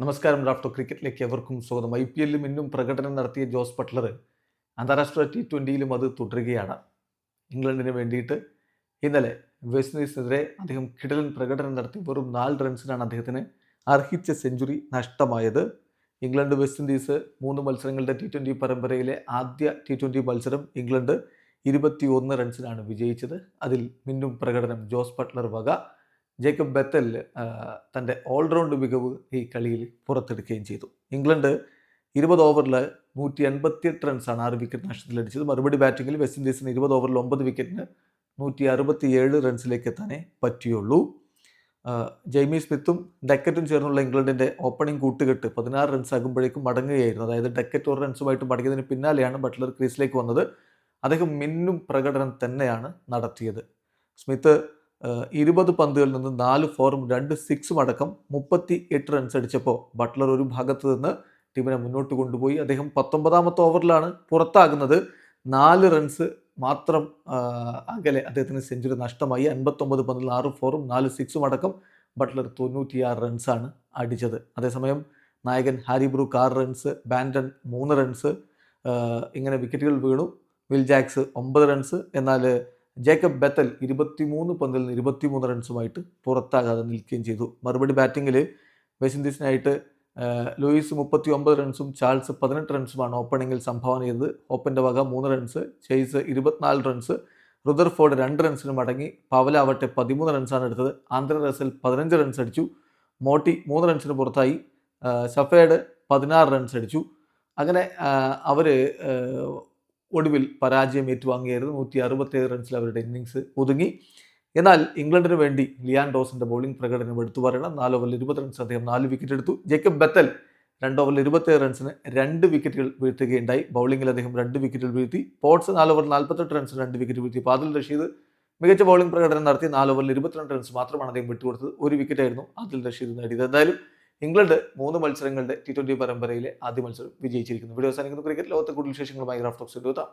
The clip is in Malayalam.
നമസ്കാരം റാഫ്റ്റോ ക്രിക്കറ്റിലേക്ക് എവർക്കും സ്വാഗതം. ഐ പി എല്ലിൽ ഇന്നും പ്രകടനം നടത്തിയ ജോസ് ബട്ട്ലർ അന്താരാഷ്ട്ര ടി ട്വന്റിയിലും അത് തുടരുകയാണ്. ഇംഗ്ലണ്ടിന് വേണ്ടിയിട്ട് ഇന്നലെ വെസ്റ്റ് ഇൻഡീസിനെതിരെ അദ്ദേഹം കിടലൻ പ്രകടനം നടത്തി വെറും നാല് റൺസിനാണ് അദ്ദേഹത്തിന് അർഹിച്ച സെഞ്ചുറി നഷ്ടമായത്. ഇംഗ്ലണ്ട് വെസ്റ്റ് ഇൻഡീസ് മൂന്ന് മത്സരങ്ങളുടെ ടി ട്വന്റി പരമ്പരയിലെ ആദ്യ ടി ട്വന്റി മത്സരം ഇംഗ്ലണ്ട് ഇരുപത്തി ഒന്ന് റൺസിനാണ് വിജയിച്ചത്. അതിൽ മിന്നും പ്രകടനം ജോസ് ബട്ട്ലർ വക. ജേക്കബ് ബെത്തൽ തന്റെ ഓൾറൗണ്ട് മികവ് ഈ കളിയിൽ പുറത്തെടുക്കുകയും ചെയ്തു. ഇംഗ്ലണ്ട് ഇരുപത് ഓവറിൽ നൂറ്റി എൺപത്തിയെട്ട് റൺസാണ് ആറ് വിക്കറ്റ് നഷ്ടത്തിൽ നഷ്ടത്തിലടിച്ചത് മറുപടി ബാറ്റിങ്ങിൽ വെസ്റ്റ് ഇൻഡീസിന് ഇരുപത് ഓവറിൽ ഒമ്പത് വിക്കറ്റിന് നൂറ്റി അറുപത്തിയേഴ് റൺസിലേക്ക് എത്താനേ പറ്റിയുള്ളൂ ജെയ്മി സ്മിത്തും ഡക്കറ്റും ചേർന്നുള്ള ഇംഗ്ലണ്ടിന്റെ ഓപ്പണിംഗ് കൂട്ടുകെട്ട് പതിനാറ് റൺസ് ആകുമ്പോഴേക്കും മടങ്ങുകയായിരുന്നു. അതായത് ഡക്കറ്റ് ഒരു റൺസുമായിട്ട് മടങ്ങിയതിന് പിന്നാലെയാണ് ബട്ട്ലർ ക്രീസിലേക്ക് വന്നത്. അദ്ദേഹം മിന്നും പ്രകടനം തന്നെയാണ് നടത്തിയത്. സ്മിത്ത് ഇരുപത് പന്തുകളിൽ നിന്ന് നാല് ഫോറും രണ്ട് സിക്സും അടക്കം മുപ്പത്തി എട്ട് റൺസ് അടിച്ചപ്പോൾ ബട്ട്ലർ ഒരു ഭാഗത്ത് നിന്ന് ടീമിനെ മുന്നോട്ട് കൊണ്ടുപോയി. അദ്ദേഹം പത്തൊമ്പതാമത്തെ ഓവറിലാണ് പുറത്താകുന്നത്. നാല് റൺസ് മാത്രം അകലെ അദ്ദേഹത്തിന് സെഞ്ചുറി നഷ്ടമായി. അൻപത്തൊമ്പത് പന്തിൽ ആറ് ഫോറും നാല് സിക്സും അടക്കം ബട്ട്ലർ തൊണ്ണൂറ്റിയാറ് റൺസാണ് അടിച്ചത്. അതേസമയം നായകൻ ഹാരി ബ്രൂക്ക് ആറ് റൺസ് ബാൻഡൺ മൂന്ന് റൺസ് ഇങ്ങനെ വിക്കറ്റുകൾ വീണു. വിൽ ജാക്സ് ഒമ്പത് റൺസ് എന്നാൽ ജേക്കബ് ബെത്തൽ ഇരുപത്തിമൂന്ന് പന്തിൽ നിന്ന് ഇരുപത്തിമൂന്ന് റൺസുമായിട്ട് പുറത്താകാതെ നിൽക്കുകയും ചെയ്തു. മറുപടി ബാറ്റിങ്ങിൽ വെസ്റ്റ് ഇൻഡീസിനായിട്ട് ലൂയിസ് മുപ്പത്തി ഒമ്പത് റൺസും ചാൾസ് പതിനെട്ട് റൺസുമാണ് ഓപ്പണിങ്ങിൽ സംഭാവന ചെയ്തത്. ഓപ്പന്റെ വക മൂന്ന് റൺസ് ചേസ് ഇരുപത്തിനാല് റൺസ് റുദർഫോർഡ് രണ്ട് റൺസിന് മടങ്ങി പവലാവട്ടെ പതിമൂന്ന് റൺസാണ് എടുത്തത്. ആന്ധ്ര റസൽ പതിനഞ്ച് റൺസ് അടിച്ചു. മോട്ടി മൂന്ന് റൺസിന് പുറത്തായി. സഫേഡ് പതിനാറ് റൺസ് അടിച്ചു. അങ്ങനെ അവർ ഒടുവിൽ പരാജയം ഏറ്റുവാങ്ങിയായിരുന്നു നൂറ്റി അറുപത്തേഴ് റൺസിൽ അവരുടെ ഇന്നിങ്സ് ഒതുങ്ങി. എന്നാൽ ഇംഗ്ലണ്ടിന് വേണ്ടി ലിയാൻ ഡോസിന്റെ ബോളിംഗ് പ്രകടനം എടുത്തു പറയണം. നാല് ഓവറിൽ ഇരുപത് റൺസ് അദ്ദേഹം നാല് വിക്കറ്റ് എടുത്തു. ജേക്കബ് ബത്തൽ രണ്ട് ഓവറിൽ ഇരുപത്തേഴ് റൺസിന് രണ്ട് വിക്കറ്റുകൾ വീഴ്ത്തുകയുണ്ടായി. ബൗളിംഗിൽ അദ്ദേഹം രണ്ട് വിക്കറ്റുകൾ വീഴ്ത്തി. പോട്സ് നാല് ഓവറിൽ നാൽപ്പത്തെട്ട് റൺസിന് രണ്ട് വിക്കറ്റ് വീഴ്ത്തി. പാദിൽ റഷീദ് മികച്ച ബൗളിംഗ് പ്രകടനം നടത്തി. നാല് ഓവറിൽ ഇരുപത്തിരണ്ട് റൺസ് മാത്രമാണ് അദ്ദേഹം വിട്ടുകൊടുത്തത്. ഒരു വിക്കറ്റായിരുന്നു ആദിൽ റഷീദ് നേടിയത്. എന്തായാലും ഇംഗ്ലണ്ട് മൂന്ന് മത്സരങ്ങളുടെ ടി ട്വന്റി പരമ്പരയിലെ ആദ്യ മത്സരം വിജയിച്ചിരിക്കുന്നു. വീഡിയോ അവസാനിക്കുന്ന. ക്രിക്കറ്റ് ലോകത്തെ കൂടുതൽ വിശേഷങ്ങളുമായി റാഫ്റ്റോക്സ് എത്താം